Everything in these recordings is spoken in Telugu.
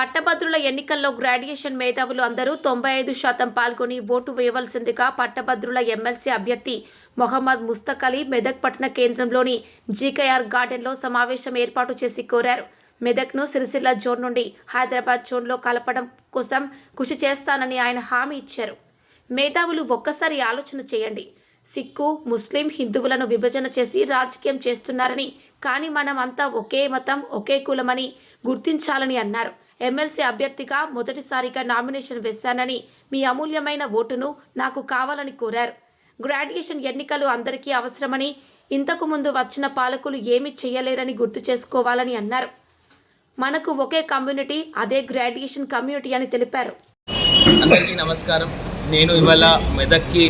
పట్టభద్రుల ఎన్నికల్లో గ్రాడ్యుయేషన్ మేధావులు అందరూ తొంభై ఐదు శాతం పాల్గొని ఓటు వేయవలసిందిగా పట్టభద్రుల ఎమ్మెల్సీ అభ్యర్థి మొహమ్మద్ ముస్తక్ అలీ మెదక్ పట్టణ కేంద్రంలోని జీకేఆర్ గార్డెన్లో సమావేశం ఏర్పాటు చేసి కోరారు. మెదక్ను సిరిసిల్ల జోన్ నుండి హైదరాబాద్ జోన్లో కలపడం కోసం కృషి చేస్తానని ఆయన హామీ ఇచ్చారు. మేధావులు ఒక్కసారి ఆలోచన చేయండి. సిక్కు ముస్లిం హిందువులను విభజన చేసి రాజకీయం చేస్తున్నారని కానీ మనం అంతా ఒకే మతం ఒకే కులమని గుర్తించాలని అన్నారు. ఎమ్మెల్సీ అభ్యర్థిగా మొదటిసారిగా నామినేషన్ వేశానని మీ అమూల్యమైన ఓటును నాకు కావాలని కోరారు. గ్రాడ్యుయేషన్ ఎన్నికలు అందరికీ అవసరమని ఇంతకు ముందు వచ్చిన పాలకులు ఏమీ చేయలేరని గుర్తు చేసుకోవాలని అన్నారు. మనకు ఒకే కమ్యూనిటీ అదే గ్రాడ్యుయేషన్ కమ్యూనిటీ అని తెలిపారు. అందరికీ నమస్కారం. నేను ఇవాళ మెదక్కి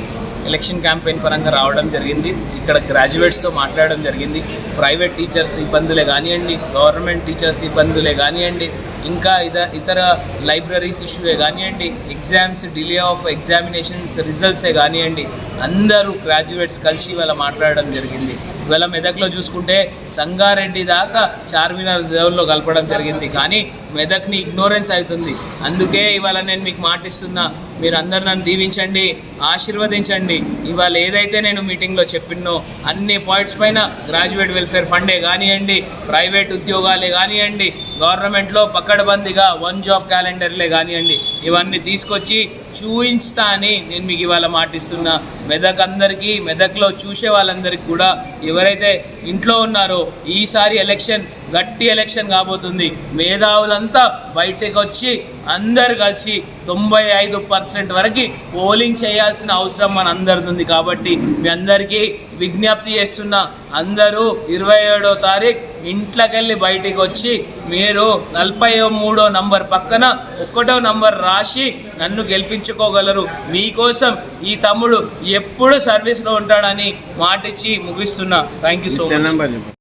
ఎలక్షన్ క్యాంపెయిన్ పరంగా రావడం జరిగింది. ఇక్కడ గ్రాడ్యుయేట్స్తో మాట్లాడడం జరిగింది. ప్రైవేట్ టీచర్స్ ఇబ్బందులే కానివ్వండి గవర్నమెంట్ టీచర్స్ ఇబ్బందులే కానివ్వండి ఇంకా ఇద ఇతర లైబ్రరీస్ ఇష్యూయే కానివ్వండి ఎగ్జామ్స్ డిలే ఆఫ్ ఎగ్జామినేషన్స్ రిజల్ట్సే కానివ్వండి అందరూ గ్రాడ్యుయేట్స్ కలిసి ఇవాళ మాట్లాడడం జరిగింది. ఇవాళ మెదక్లో చూసుకుంటే సంగారెడ్డి దాకా చార్మినార్ జోన్లో కలపడం జరిగింది. కానీ మెదక్ని ఇగ్నోరెన్స్ అవుతుంది. అందుకే ఇవాళ నేను మీకు మాటిస్తున్నా మీరు అందరు నన్ను దీవించండి ఆశీర్వదించండి. ఇవాళ ఏదైతే నేను మీటింగ్లో చెప్పినో అన్ని పాయింట్స్ పైన గ్రాడ్యుయేట్ వెల్ఫేర్ ఫండే కానివ్వండి ప్రైవేట్ ఉద్యోగాలే కానివ్వండి గవర్నమెంట్లో పక్కడబందిగా వన్ జాబ్ క్యాలెండర్లే కానివ్వండి ఇవన్నీ తీసుకొచ్చి చూయించుతా అని నేను మీకు ఇవాళ మాటిస్తున్నా. మెదక్ అందరికీ మెదక్లో చూసే వాళ్ళందరికీ కూడా ఎవరైతే ఇంట్లో ఉన్నారో ఈసారి ఎలక్షన్ గట్టి ఎలక్షన్ కాబోతుంది. మేధావులంతా బయటకు వచ్చి అందరు కలిసి తొంభై ఐదు పర్సెంట్ వరకు పోలింగ్ చేయాల్సిన అవసరం మన అందరిది ఉంది కాబట్టి మీ అందరికీ విజ్ఞప్తి చేస్తున్న అందరూ ఇరవై ఏడో తారీఖు ఇంట్లోకెళ్ళి బయటికి వచ్చి మీరు నలభై మూడో నంబర్ పక్కన ఒక్కటో నంబర్ రాసి నన్ను గెలిపించుకోగలరు. మీకోసం ఈ తమ్ముడు ఎప్పుడు సర్వీస్లో ఉంటాడని మాటిచ్చి ముగిస్తున్నా. Thank you so much